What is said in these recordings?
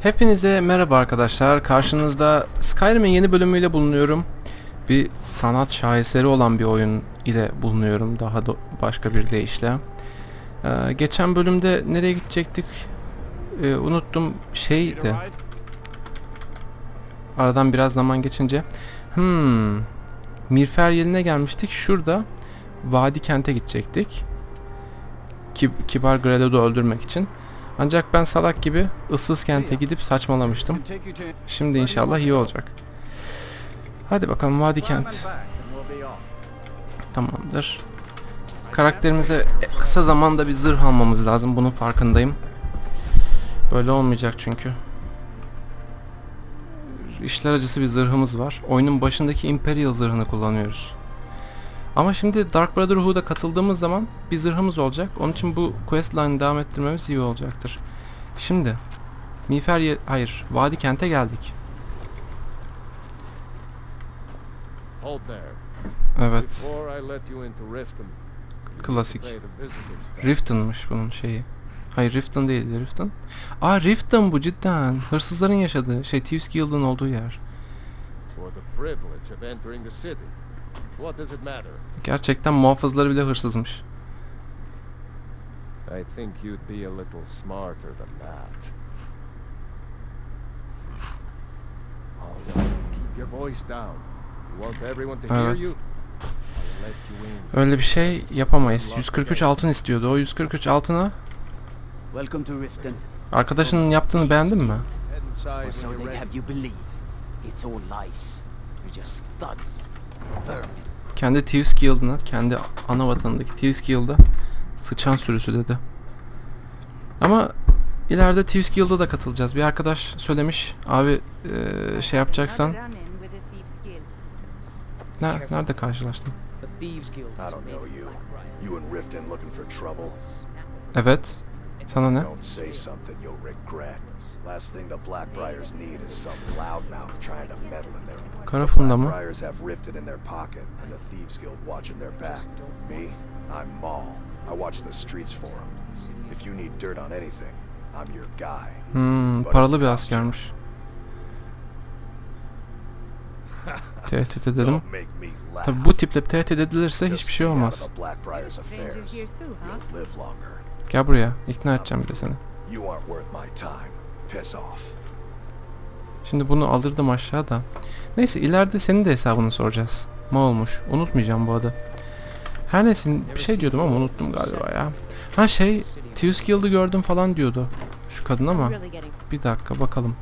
Hepinize merhaba arkadaşlar. Karşınızda Skyrim'in yeni bölümüyle bulunuyorum. Bir sanat şaheseri olan bir oyun ile bulunuyorum. Daha do- başka bir deyişle. Ee, geçen bölümde nereye gidecektik? Ee, unuttum. Şeydi. Aradan biraz zaman geçince. Hmm. Mirfer yerine gelmiştik. Şurada Vadi kente gidecektik. Kib- Kibar Grelo'du öldürmek için. Ancak ben salak gibi ıssız kente gidip saçmalamıştım. Şimdi inşallah iyi olacak. Hadi bakalım Vadi Kent. Tamamdır. Karakterimize kısa zamanda bir zırh almamız lazım. Bunun farkındayım. Böyle olmayacak çünkü. İşler acısı bir zırhımız var. Oyunun başındaki Imperial zırhını kullanıyoruz. Ama şimdi Dark Brotherhood'a katıldığımız zaman bir zırhımız olacak. Onun için bu questline'ı devam ettirmemiz iyi olacaktır. Şimdi Mifer hayır Vadi Kent'e geldik. Hold there. Evet. Before I let you into Riften, you need to Klasik. Riften'mış bunun şeyi. Hayır Riften değil Riften. Aa Riften bu cidden. Hırsızların yaşadığı şey Thieves Guild'ın olduğu yer. Gerçekten muhafızları bile hırsızmış. I think you'd be a little smarter than that. All right, keep your voice down. You want everyone to hear Evet. Öyle bir şey yapamayız. 143 altın istiyordu. O 143 altına Welcome to Riften, arkadaşının yaptığını beğendin mi? Kendi Thieves Guild'ına, kendi ana vatanındaki Thieves Guild'a sıçan sürüsü dedi. Ama ileride Thieves Guild'a da katılacağız. Bir arkadaş söylemiş, abi şey yapacaksan... Ne, nerede karşılaştın? The Thieves Guild I has don't made know you. Blackbriar. You in Riften looking for trouble? Evet. Sana ne? Don't say something you'll regret. Last thing the Blackbriars need is some loudmouth trying to meddle in their... Karafunda mı? Blackbriars have Riften in their pocket, and the Thieves Guild watching their back. Me? I'm Maul. I watch the streets for them. If you need dirt on anything, I'm your guy. Hmm, paralı bir askermiş. Tehdit edelim. Tabi bu tiple tehdit edilirse hiçbir şey olmaz. Gel buraya. ikna edeceğim bir de seni. Şimdi bunu alırdım aşağıda. Neyse ileride senin de hesabını soracağız. Ne olmuş? Unutmayacağım bu adı. Her neyse bir şey diyordum ama unuttum galiba ya. Ha şey Thieves Guild'ı gördüm falan diyordu. Şu kadın ama bir dakika bakalım.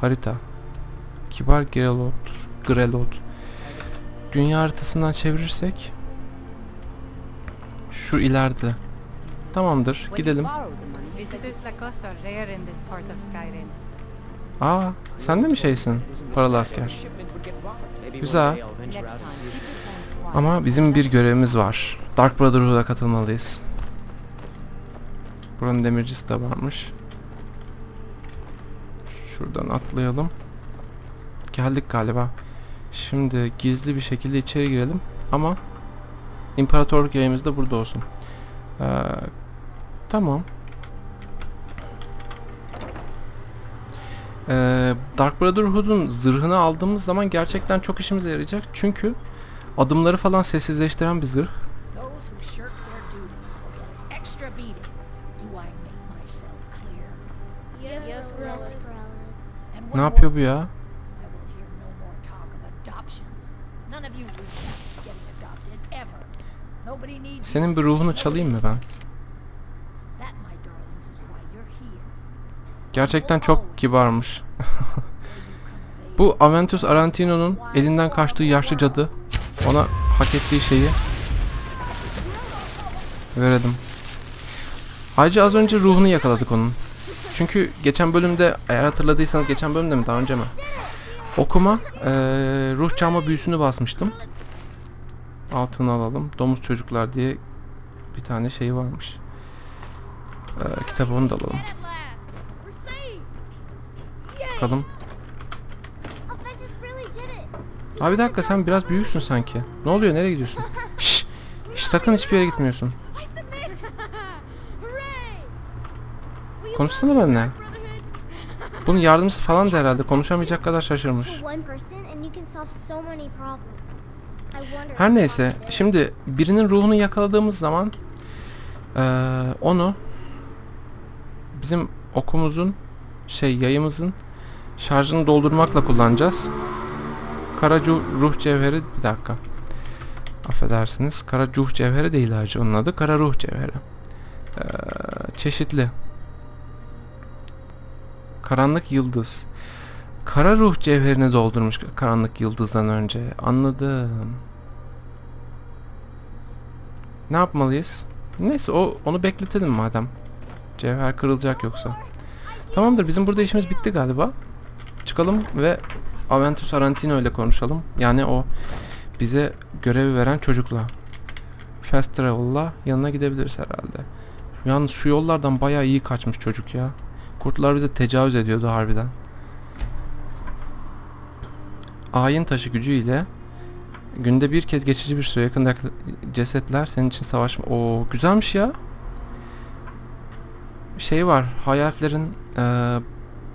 Harita. Kibar Grelot. Grelot. Dünya haritasından çevirirsek şu ileride. Tamamdır gidelim. Aa sen de mi şeysin? Paralı asker. Güzel. Ama bizim bir görevimiz var. Dark Brotherhood'a katılmalıyız. Buranın demircisi de varmış. Şuradan atlayalım. Geldik galiba. Şimdi gizli bir şekilde içeri girelim. Ama İmparatorluk yayımız da burada olsun. Ee, tamam. Ee, Dark Brotherhood'un zırhını aldığımız zaman gerçekten çok işimize yarayacak. Çünkü adımları falan sessizleştiren bir zırh. Those who shirk their Senin bir ruhunu çalayım mı ben? Gerçekten çok kibarmış. Bu Aventus Arantino'nun elinden kaçtığı yaşlı cadı. Ona hak ettiği şeyi verelim. Ayrıca az önce ruhunu yakaladık onun. Çünkü geçen bölümde eğer hatırladıysanız geçen bölümde mi daha önce mi? Okuma eee, ruh çalma büyüsünü basmıştım. Altını alalım. Domuz çocuklar diye bir tane şey varmış. Ee, kitabı onu da alalım. Bakalım. Abi bir dakika sen biraz büyüksün sanki. Ne oluyor nereye gidiyorsun? Şşş. Şşş sakın hiçbir yere gitmiyorsun. Konuşsana benimle. Bunun yardımcısı falan da herhalde konuşamayacak kadar şaşırmış. Her neyse şimdi birinin ruhunu yakaladığımız zaman eee, onu bizim okumuzun şey yayımızın şarjını doldurmakla kullanacağız. Kara cu- ruh cevheri bir dakika. Affedersiniz. Kara cuh cevheri değil ayrıca onun adı. Kara ruh cevheri. Eee, çeşitli. Karanlık yıldız. Kara ruh cevherini doldurmuş karanlık yıldızdan önce. Anladım. Ne yapmalıyız? Neyse o onu bekletelim madem. Cevher kırılacak yoksa. Tamamdır bizim burada işimiz bitti galiba. Çıkalım ve Aventus Arantino ile konuşalım. Yani o bize görevi veren çocukla. Fast Travel'la yanına gidebiliriz herhalde. Yalnız şu yollardan bayağı iyi kaçmış çocuk ya. Kurtlar bize tecavüz ediyordu harbiden. Ayin taşı gücüyle günde bir kez geçici bir süre yakındaki cesetler senin için savaşma. O güzelmiş ya. Şey var. Hayalflerin eee,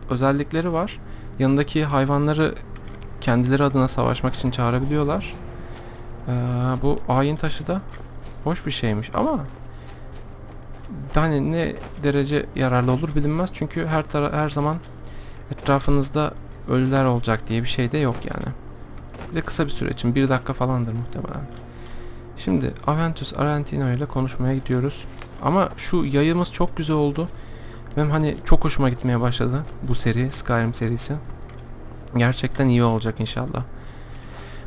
özellikleri var. Yanındaki hayvanları kendileri adına savaşmak için çağırabiliyorlar. Eee, bu ayin taşı da hoş bir şeymiş ama hani ne derece yararlı olur bilinmez çünkü her tara her zaman etrafınızda ölüler olacak diye bir şey de yok yani. Bir de kısa bir süre için bir dakika falandır muhtemelen. Şimdi Aventus Arantino ile konuşmaya gidiyoruz. Ama şu yayımız çok güzel oldu. Benim hani çok hoşuma gitmeye başladı bu seri, Skyrim serisi. Gerçekten iyi olacak inşallah.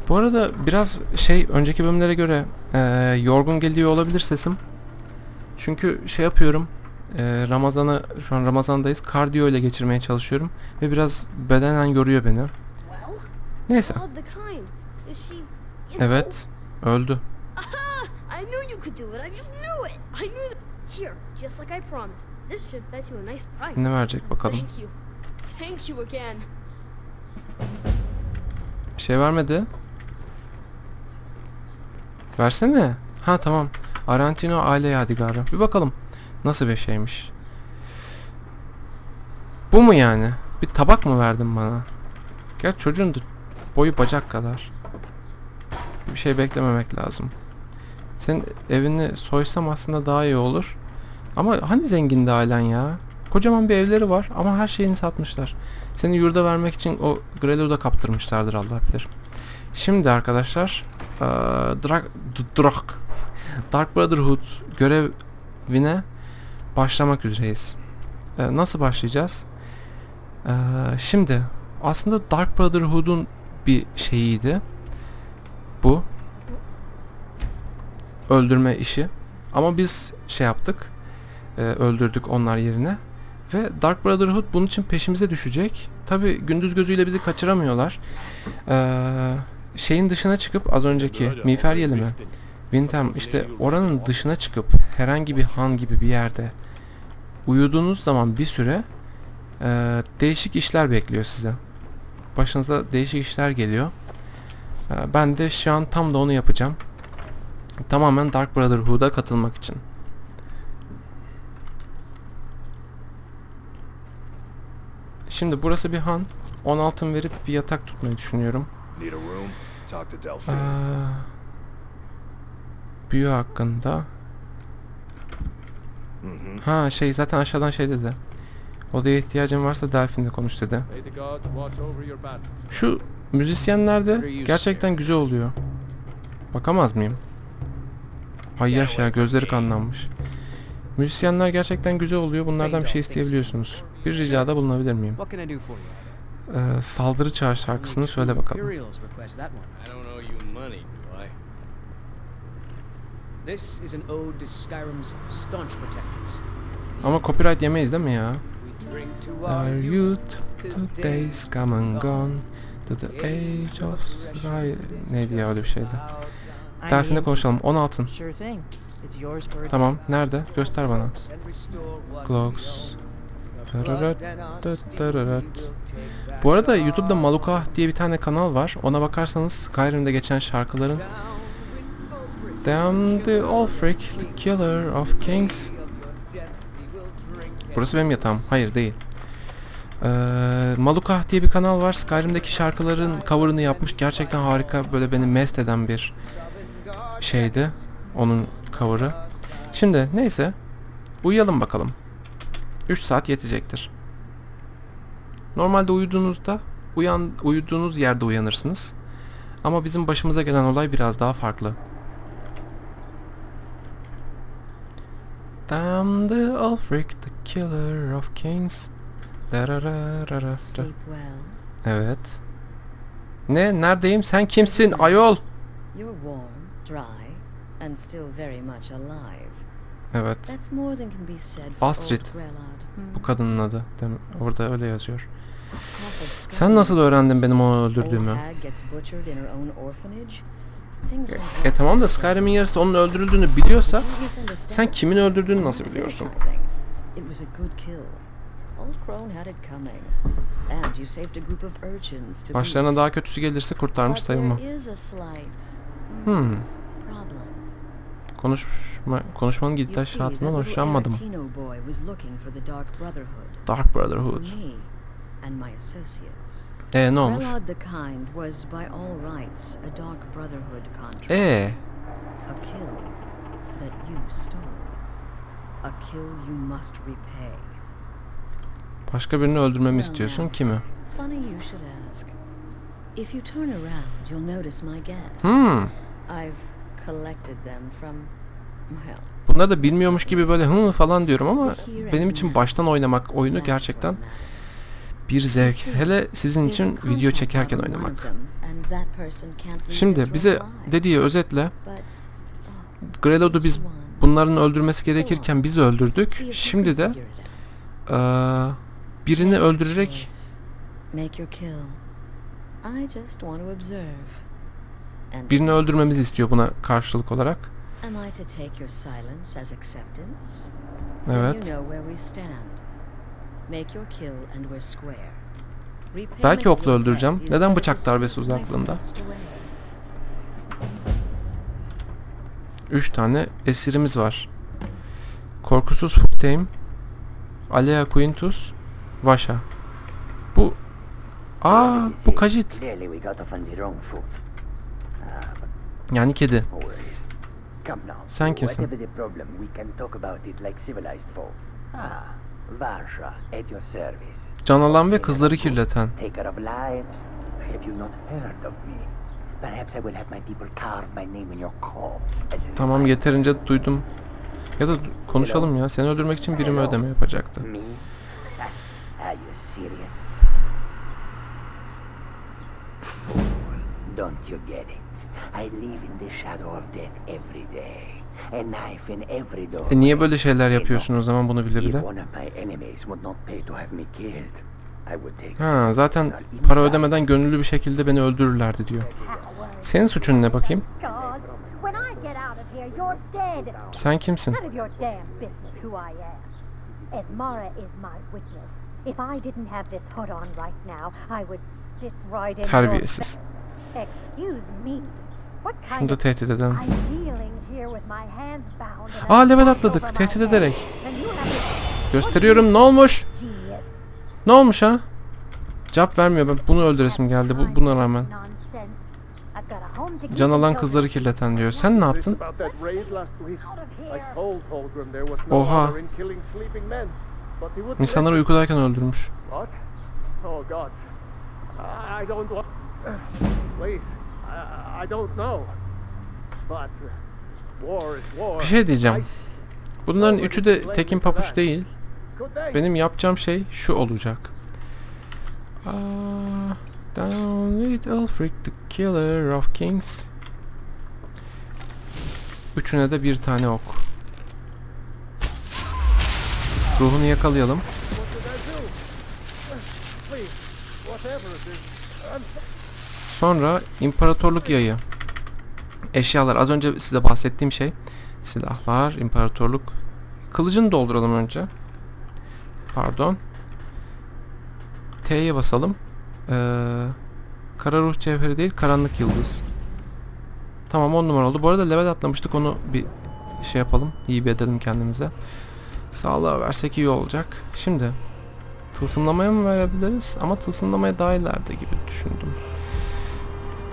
Bu arada biraz şey önceki bölümlere göre eee, yorgun geliyor olabilir sesim. Çünkü şey yapıyorum. eee Ramazan'a şu an Ramazan'dayız. Kardiyo ile geçirmeye çalışıyorum ve biraz bedenen yoruyor beni. Neyse. Evet. Öldü. Ne verecek bakalım. Bir şey vermedi. Versene. Ha tamam. Arantino aile yadigarı. Bir bakalım. Nasıl bir şeymiş. Bu mu yani? Bir tabak mı verdin bana? Gel çocuğun boyu bacak kadar. Bir şey beklememek lazım. Senin evini soysam aslında daha iyi olur. Ama hani zengindi ailen ya? Kocaman bir evleri var ama her şeyini satmışlar. Seni yurda vermek için o Grelo'da kaptırmışlardır Allah bilir. Şimdi arkadaşlar eee, Drak, Drak, Dark Brotherhood görevine başlamak üzereyiz. Eee, nasıl başlayacağız? Eee, şimdi aslında Dark Brotherhood'un bir şeyiydi. Bu. Öldürme işi. Ama biz şey yaptık. eee, öldürdük onlar yerine. Ve Dark Brotherhood bunun için peşimize düşecek. Tabi gündüz gözüyle bizi kaçıramıyorlar. Ee, şeyin dışına çıkıp az önceki miğfer yeli mi? Windham işte oranın dışına çıkıp herhangi bir han gibi bir yerde uyuduğunuz zaman bir süre ee, değişik işler bekliyor size. Başınıza değişik işler geliyor. Ee, ben de şu an tam da onu yapacağım. Tamamen Dark Brotherhood'a katılmak için. Şimdi burası bir han. 10 altın verip bir yatak tutmayı düşünüyorum. Need a room? Talk to Delphine. Aa, büyü hakkında. Ha şey zaten aşağıdan şey dedi. Odaya ihtiyacın varsa Delphin'le konuş dedi. Şu müzisyenlerde gerçekten güzel oluyor. Bakamaz mıyım? Hay yaş ya gözleri kanlanmış. Müzisyenler gerçekten güzel oluyor. Bunlardan bir şey isteyebiliyorsunuz. Bir ricada bulunabilir miyim? Ee, saldırı çağır şarkısını söyle bakalım. Imperials request that one. I don't owe you money, do I? This is an ode to Skyrim's staunch protectors. Ama copyright yemeyiz değil mi ya? Our youth. youth, two days come and gone To the age of sky... Neydi ya öyle bir şeydi. Delphin'le konuşalım. 10 altın. Tamam. Nerede? Göster bana. back. Bu arada YouTube'da Malukah diye bir tane kanal var. Ona bakarsanız Skyrim'de geçen şarkıların. Damn the Ulfric, the killer of kings. Burası benim yatağım. Hayır değil. Ee, Malukah diye bir kanal var. Skyrim'deki şarkıların cover'ını yapmış. Gerçekten harika. Böyle beni mest eden bir şeydi. Onun cover'ı. Şimdi neyse. Uyuyalım bakalım. 3 saat yetecektir. Normalde uyuduğunuzda uyan uyuduğunuz yerde uyanırsınız. Ama bizim başımıza gelen olay biraz daha farklı. Damn the Ulfric, the killer of kings. Darararara. Sleep well. Evet. Ne? Neredeyim? Sen kimsin? Ayol. You're warm, dry, and still very much alive. Evet. That's more than can be said for Astrid. old. Hmm. Bu kadının adı. Dem- Orada öyle yazıyor. Sen nasıl öğrendin benim onu öldürdüğümü? E tamam da Skyrim'in yarısı onun öldürüldüğünü biliyorsa sen kimin öldürdüğünü nasıl biliyorsun? Başlarına daha kötüsü gelirse kurtarmış But sayılmam. there is a slight Hmm. problem. Konuşma, konuşmanın gidişatından hoşlanmadım. Dark Brotherhood. E ne olmuş? Relod the Kind was by all rights a Dark Brotherhood contract. E A kill that you stole. A kill you must repay. başka birini öldürmemi istiyorsun. Kimi? Funny you should ask. If you turn around, you'll notice my guests. Hmm. I've collected them from, well, Bunları da bilmiyormuş gibi böyle hı falan diyorum ama benim için baştan oynamak oyunu gerçekten. Bir zevk. Hele sizin için video çekerken oynamak. Şimdi bize dediği özetle But, Grelod'u biz bunların öldürmesi gerekirken biz öldürdük. Şimdi de eee, birini öldürerek birini öldürmemizi istiyor buna karşılık olarak. Evet. Belki okla öldüreceğim. Neden bıçak darbesi uzaklığında? 3 tane esirimiz var. Korkusuz Fultame, Alea Quintus, Vasha. Bu Aa bu Kajit. Ah, Yani kedi. Sen kimsin? Can alan ve kızları kirleten. Tamam yeterince duydum. Ya da konuşalım ya. Seni öldürmek için biri mi ödeme yapacaktı? Don't you get it? I live in the shadow of death every day. E niye böyle şeyler yapıyorsun o zaman bunu bile bile? Ha zaten para ödemeden gönüllü bir şekilde beni öldürürlerdi diyor. Senin suçun ne bakayım? Sen kimsin? Terbiyesiz. Şunu da tehdit eden. I'm kneeling here with my hands bound and a Aa level atladık tehdit ederek. Gösteriyorum ne olmuş? Ne olmuş ha? Cevap vermiyor ben bunu öldüresim geldi bu, buna rağmen. Can alan kızları kirleten diyor. Sen ne yaptın? Oha. İnsanları uykudayken öldürmüş. I, don't know. But war is war. Bir şey diyeceğim. Bunların üçü de tekin papuç değil. Benim yapacağım şey şu olacak. Aa, down with Ulfric the killer of kings. Üçüne de bir tane ok. Ruhunu yakalayalım. What did I do? Please, whatever it is. I'm Sonra imparatorluk yayı. Eşyalar az önce size bahsettiğim şey. Silahlar, imparatorluk. Kılıcını dolduralım önce. Pardon. T'ye basalım. Ee, kara ruh cevheri değil, karanlık yıldız. Tamam 10 numara oldu. Bu arada level atlamıştık. Onu bir şey yapalım. İyi bir edelim kendimize. Sağlığa versek iyi olacak. Şimdi tılsımlamaya mı verebiliriz? Ama tılsımlamaya daha ileride gibi düşündüm.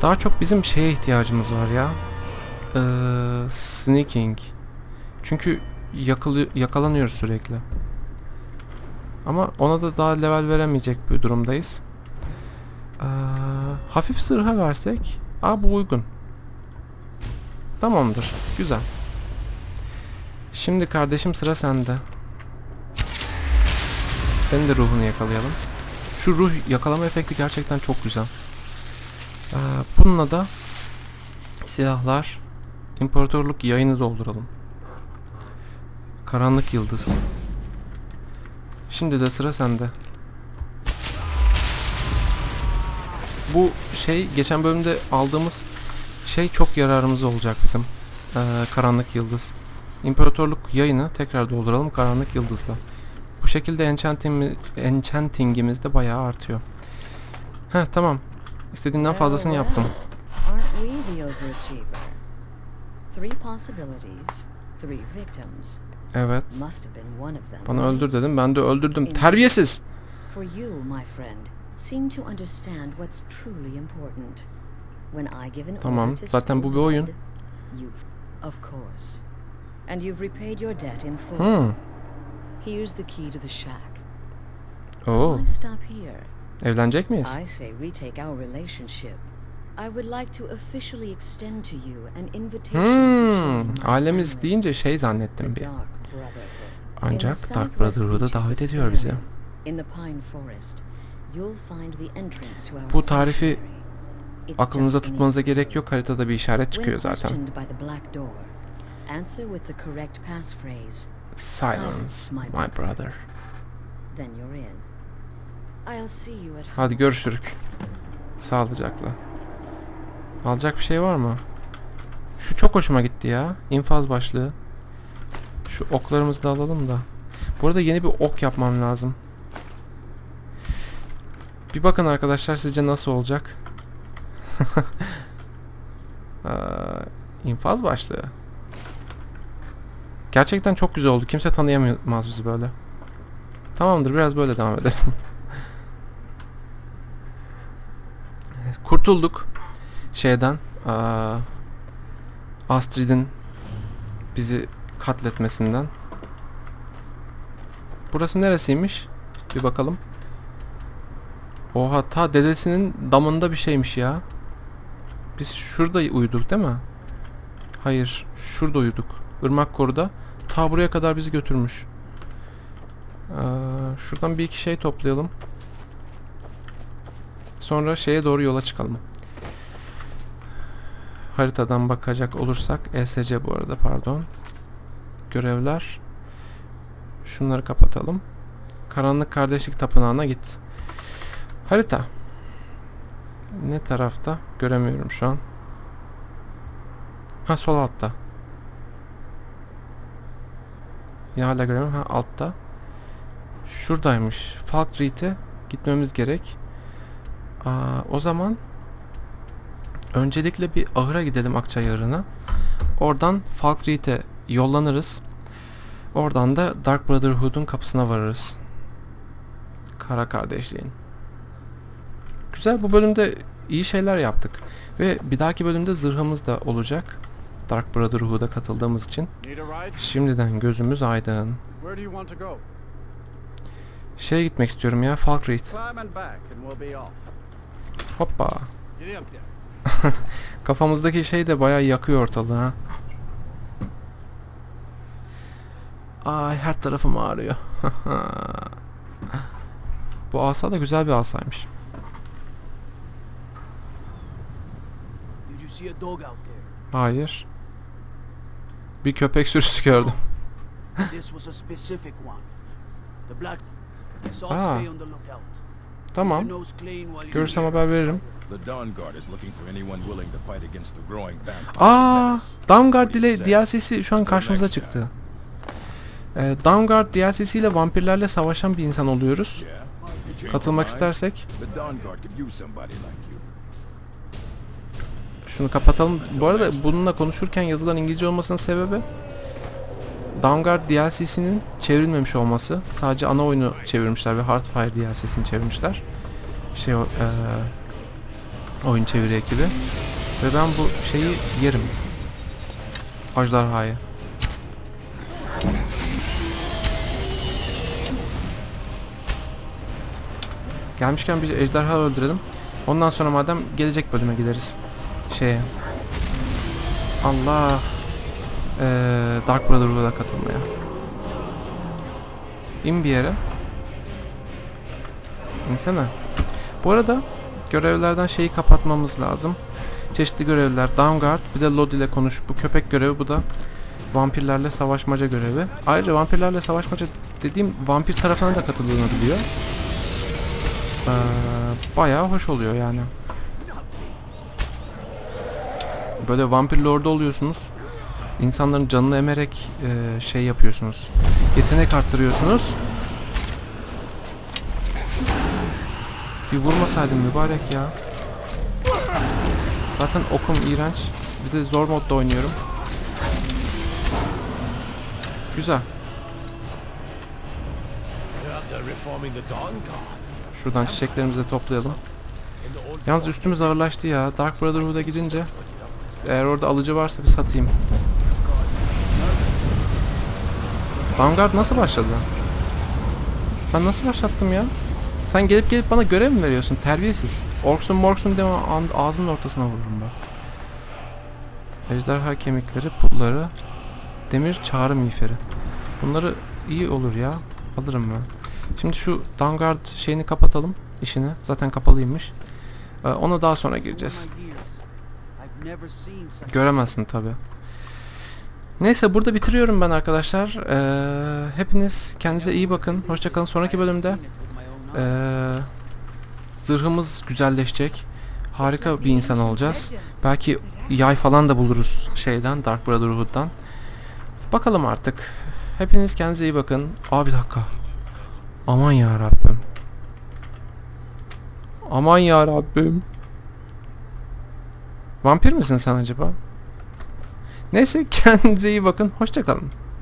Daha çok bizim şeye ihtiyacımız var ya. Ee, sneaking. Çünkü yakalı, yakalanıyoruz sürekli. Ama ona da daha level veremeyecek bir durumdayız. Ee, hafif zırha versek. Aa bu uygun. Tamamdır. Güzel. Şimdi kardeşim sıra sende. Senin de ruhunu yakalayalım. Şu ruh yakalama efekti gerçekten çok güzel. Ee, bununla da silahlar, imparatorluk yayını dolduralım. Karanlık yıldız. Şimdi de sıra sende. Bu şey geçen bölümde aldığımız şey çok yararımız olacak bizim. Ee, karanlık yıldız. İmparatorluk yayını tekrar dolduralım karanlık yıldızla. Bu şekilde enchanting, enchantingimiz de bayağı artıyor. Heh tamam. İstediğimden fazlasını yaptım. Three victims. Evet. Bana öldür dedim. Ben de öldürdüm. Terbiyesiz. For you, my friend, seem to understand what's truly important. When I give an Tamam, zaten bu bir oyun. of course. And you've repaid your debt in full. Hmm. Here's the key to the shack. Oo. Why stop here? Evlenecek miyiz? I say we take our relationship. I would like to officially extend to you an invitation Hmm. Ailemiz deyince şey zannettim bir. Ancak Dark Brotherhood'a davet ediyor bizi. Bu tarifi Aklınıza tutmanıza gerek yok. Haritada bir işaret çıkıyor zaten. Silence, my brother. then you're in. Hadi görüşürük. Sağlıcakla. Alacak bir şey var mı? Şu çok hoşuma gitti ya. İnfaz başlığı. Şu oklarımızı da alalım da. Bu arada yeni bir ok yapmam lazım. Bir bakın arkadaşlar sizce nasıl olacak? Aa, infaz başlığı. Gerçekten çok güzel oldu. Kimse tanıyamaz bizi böyle. Tamamdır biraz böyle devam edelim. Kurtulduk şeyden. aa, Astrid'in bizi katletmesinden. Burası neresiymiş? Bir bakalım. Oha ta dedesinin damında bir şeymiş ya. Biz şurada uyuduk değil mi? Hayır, şurada uyuduk. Irmak koruda. Ta buraya kadar bizi götürmüş. Ee, şuradan bir iki şey toplayalım. Sonra şeye doğru yola çıkalım. Haritadan bakacak olursak ESC bu arada pardon. Görevler. Şunları kapatalım. Karanlık Kardeşlik Tapınağı'na git. Harita. Ne tarafta? Göremiyorum şu an. Ha sol altta. Ya hala göremiyorum. Ha altta. Şuradaymış. Falkreath'e gitmemiz gerek. Aa, o zaman öncelikle bir ahıra gidelim Akçay ahırına. Oradan Falkreath'e yollanırız. Oradan da Dark Brotherhood'un kapısına varırız. Kara kardeşliğin. Güzel bu bölümde iyi şeyler yaptık. Ve bir dahaki bölümde zırhımız da olacak. Dark Brotherhood'a katıldığımız için. Şimdiden gözümüz aydın. Şeye gitmek istiyorum ya Falkreath. Hoppa. Kafamızdaki şey de bayağı yakıyor ortalığı ha. Ay her tarafım ağrıyor. Bu asa da güzel bir asaymış. Hayır. Bir köpek sürüsü gördüm. This Tamam. Görürsem haber veririm. Aa. Dawnguard ile DLC'si şu an karşımıza çıktı. Ee, Dawnguard DLC'si ile vampirlerle savaşan bir insan oluyoruz. Katılmak istersek şunu kapatalım. Bu arada bununla konuşurken yazılan İngilizce olmasının sebebi Dawnguard DLC'sinin çevrilmemiş olması. Sadece ana oyunu çevirmişler ve Heartfire DLC'sini çevirmişler. Şey eee, oyun çeviri ekibi. Ve ben bu şeyi yerim. Ajdarhayı. Gelmişken bir ejderha öldürelim. Ondan sonra madem gelecek bölüme gideriz. Şeye. Allah. Ee, Dark Brotherhood'a katılmaya. İn bir yere. İnsene. Bu arada görevlerden şeyi kapatmamız lazım. Çeşitli görevler. Dawnguard bir de Lodi ile konuş. Bu köpek görevi bu da vampirlerle savaşmaca görevi. Ayrıca vampirlerle savaşmaca dediğim vampir tarafına da katılınabiliyor. Ee, bayağı hoş oluyor yani. Böyle vampir lordu oluyorsunuz. İnsanların canını emerek e, şey yapıyorsunuz. Yetenek arttırıyorsunuz. Bir vurmasaydım mübarek ya. Zaten okum iğrenç. Bir de zor modda oynuyorum. Güzel. Şuradan çiçeklerimizi toplayalım. Yalnız üstümüz ağırlaştı ya. Dark Brotherhood'a gidince eğer orada alıcı varsa bir satayım. Vanguard nasıl başladı? Ben nasıl başlattım ya? Sen gelip gelip bana görev mi veriyorsun? Terbiyesiz. Orksun morksun deme ağzının ortasına vururum bak. Ejderha kemikleri, pulları, demir çağrı miğferi. Bunları iyi olur ya. Alırım ben. Şimdi şu Vanguard şeyini kapatalım. işini. Zaten kapalıymış. Ee, ona daha sonra gireceğiz. Göremezsin tabi. Neyse burada bitiriyorum ben arkadaşlar. Ee, hepiniz kendinize iyi bakın. Hoşçakalın. Sonraki bölümde ee, zırhımız güzelleşecek. Harika bir insan olacağız. Belki yay falan da buluruz şeyden Dark Brotherhood'dan. Bakalım artık. Hepiniz kendinize iyi bakın. Aa bir dakika. Aman ya Rabbim. Aman ya Rabbim. Vampir misin sen acaba? Neyse kendinize iyi bakın. Hoşçakalın.